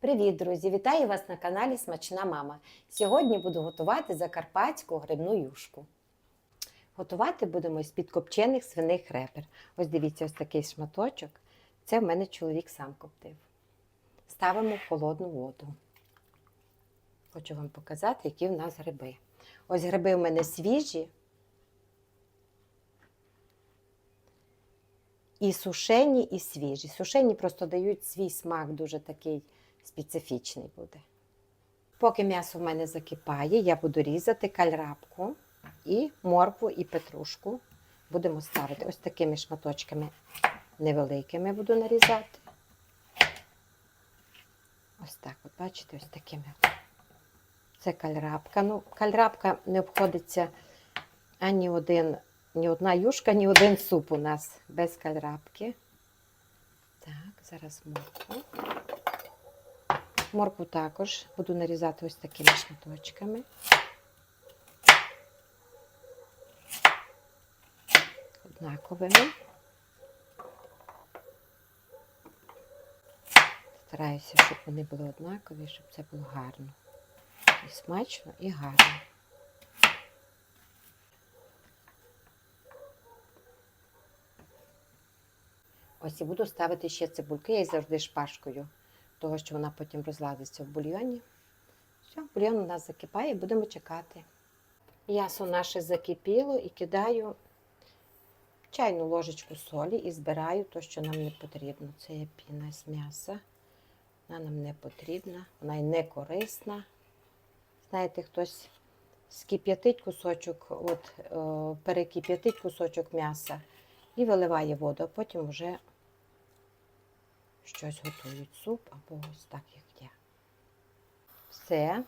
Привіт, друзі! Вітаю вас на каналі Смачна Мама. Сьогодні буду готувати закарпатську грибну юшку. Готувати будемо з підкопчених свиних ребер. Ось дивіться, ось такий шматочок. Це в мене чоловік сам коптив. Ставимо в холодну воду. Хочу вам показати, які в нас гриби. Ось гриби в мене свіжі. І сушені, і свіжі. Сушені просто дають свій смак дуже такий специфічний буде. Поки м'ясо в мене закипає, я буду різати кальрабку і моркву, і петрушку. Будемо ставити ось такими шматочками невеликими буду нарізати. Ось так, от бачите, ось такими. Це кальрабка. Ну, кальрабка не обходиться ані один, ні одна юшка, ні один суп у нас без кальрабки. Так, зараз моркву. Моркву також буду нарізати ось такими шматочками. Однаковими. Стараюся, щоб вони були однакові, щоб це було гарно. І смачно, і гарно. Ось і буду ставити ще цибульки. Я її завжди шпажкою того, що вона потім розладиться в бульйоні. Все, бульйон у нас закипає, будемо чекати. М'ясо наше закипіло і кидаю чайну ложечку солі і збираю те, що нам не потрібно. Це є піна з м'яса. Вона нам не потрібна, вона й не корисна. Знаєте, хтось скип'ятить кусочок, от, о, перекип'ятить кусочок м'яса і виливає воду, а потім вже щось готують, суп або ось так, як я. Все.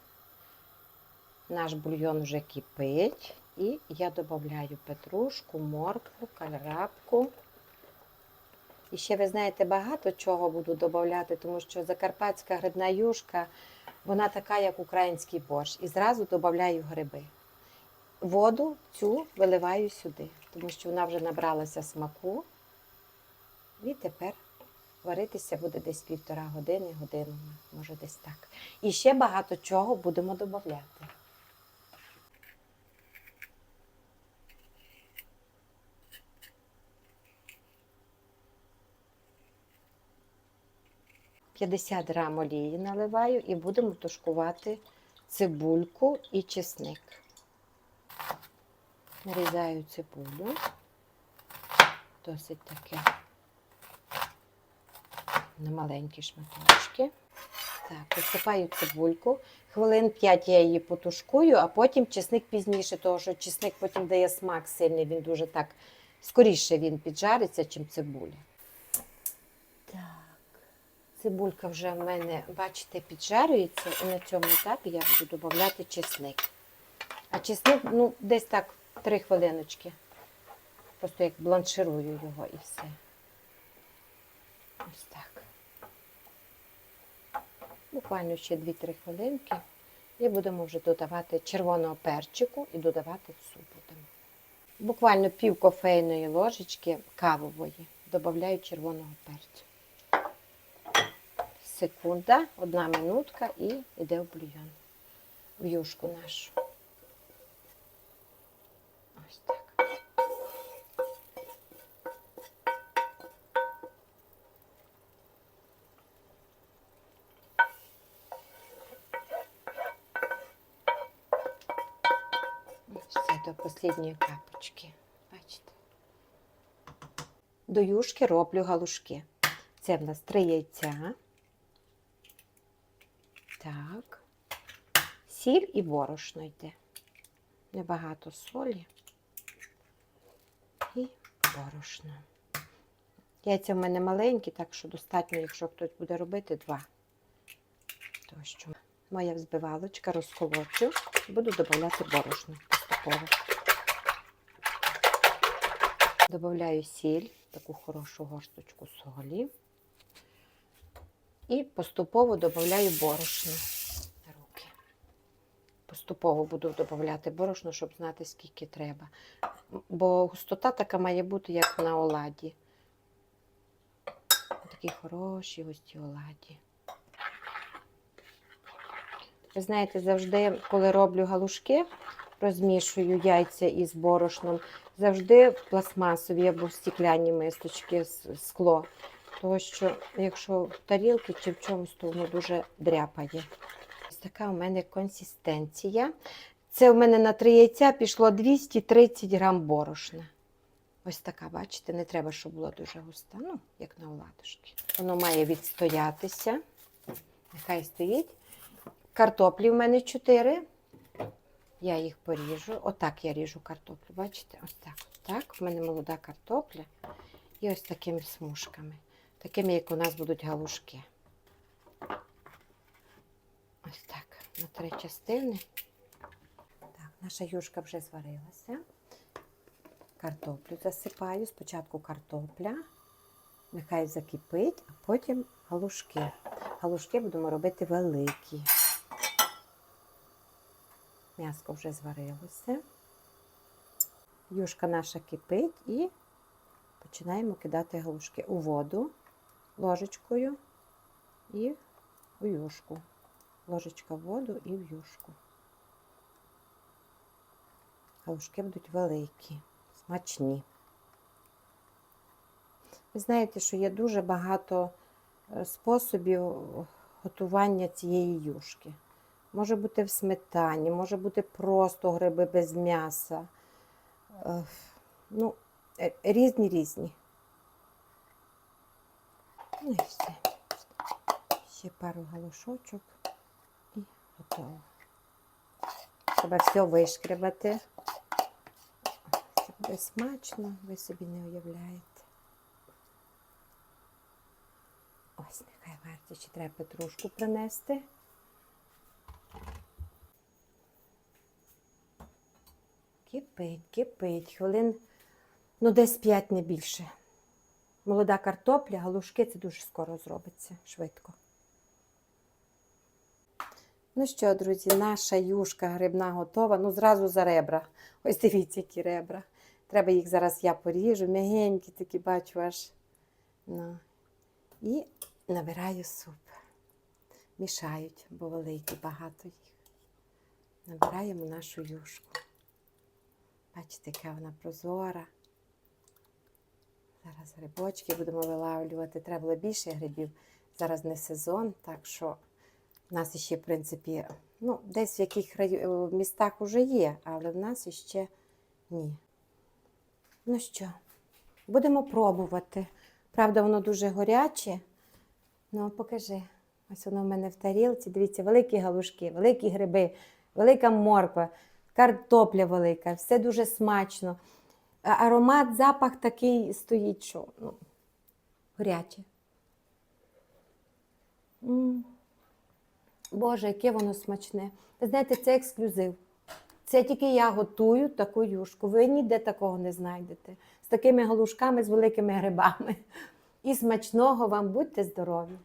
Наш бульйон вже кипить. І я додаю петрушку, моркву, кальрабку. І ще, ви знаєте, багато чого буду додати, тому що закарпатська грибна юшка, вона така, як український борщ. І зразу додаю гриби. Воду цю виливаю сюди, тому що вона вже набралася смаку. І тепер варитися буде десь півтора години, годину, може десь так. І ще багато чого будемо додати. «50 грам олії наливаю і будемо тушкувати цибульку і чесник. Нарізаю цибулю, досить таке на маленькі шматочки. Так, посипаю цибульку. Хвилин 5 я її потушкую, а потім чесник пізніше, тому що чесник потім дає смак сильний, він дуже так скоріше він піджариться, чим цибуля. Так, цибулька вже в мене, бачите, піджарюється, і на цьому етапі я буду додати чесник. А чесник, ну, десь так 3 хвилиночки. Просто як бланширую його і все. Ось так. Буквально ще 2-3 хвилинки. І будемо вже додавати червоного перчику і додавати в суп будемо. Буквально пів кофейної ложечки кавової. Додаю червоного перцю. Секунда, одна минутка і йде в бульйон. В юшку нашу. До останньої капочки. Бачите? До юшки роблю галушки. Це в нас три яйця. Так. Сіль і борошно йде. Небагато солі і борошно. Яйця в мене маленькі, так що достатньо, якщо хтось буде робити, два. Тому що моя взбивалочка розколочу буду додавати борошно поступово. Добавляю сіль, таку хорошу горсточку солі. І поступово додаю борошно на руки. Поступово буду додавати борошно, щоб знати, скільки треба. Бо густота така має бути, як на оладі. Такі хороші густі оладі. Ви знаєте, завжди, коли роблю галушки, розмішую яйця із борошном, завжди пластмасові або в стекляні мисочки скло. Тому що якщо в тарілки чи в чомусь, то воно дуже дряпає. Ось така у мене консистенція. Це у мене на три яйця пішло 230 грам борошна. Ось така, бачите, не треба, щоб була дуже густа, ну, як на оладушки. Воно має відстоятися. Нехай стоїть. Картоплі в мене 4. Я їх поріжу. Отак я ріжу картоплю. Бачите? Ось так. Так, в мене молода картопля. І ось такими смужками. Такими, як у нас будуть галушки. Ось так. На три частини. Так, наша юшка вже зварилася. Картоплю засипаю. Спочатку картопля. Нехай закипить, а потім галушки. Галушки будемо робити великі. М'яско вже зварилося. Юшка наша кипить і починаємо кидати галушки у воду ложечкою і у юшку. Ложечка в воду і в юшку. Галушки будуть великі, смачні. Ви знаєте, що є дуже багато е, способів готування цієї юшки. Може бути в сметані, може бути просто гриби без м'яса. Ну, е, різні різні. Ну і все. Ще пару галушочок і готово. Треба все вишкребати. Це буде смачно, ви собі не уявляєте. Ось нехай варті, чи треба петрушку принести. Кипить, кипить. Хвилин, ну десь 5 не більше. Молода картопля, галушки це дуже скоро зробиться, швидко. Ну що, друзі, наша юшка грибна готова. Ну, зразу за ребра. Ось дивіться, які ребра. Треба їх зараз я поріжу, м'ягенькі такі бачу аж. Ну. І набираю суп. Мішають, бо великі, багато їх. Набираємо нашу юшку. Бачите, яка вона прозора. Зараз грибочки будемо вилавлювати. Треба було більше грибів. Зараз не сезон, так що в нас ще, в принципі, ну, десь в яких е, містах вже є, але в нас іще ні. Ну що, будемо пробувати. Правда, воно дуже горяче. Ну, покажи. Ось воно в мене в тарілці. Дивіться, великі галушки, великі гриби, велика морква, картопля велика, все дуже смачно. Аромат, запах такий стоїть, що ну, горяче. М. Боже, яке воно смачне. Ви знаєте, це ексклюзив. Це тільки я готую таку юшку. Ви ніде такого не знайдете. З такими галушками, з великими грибами. І смачного вам будьте здорові!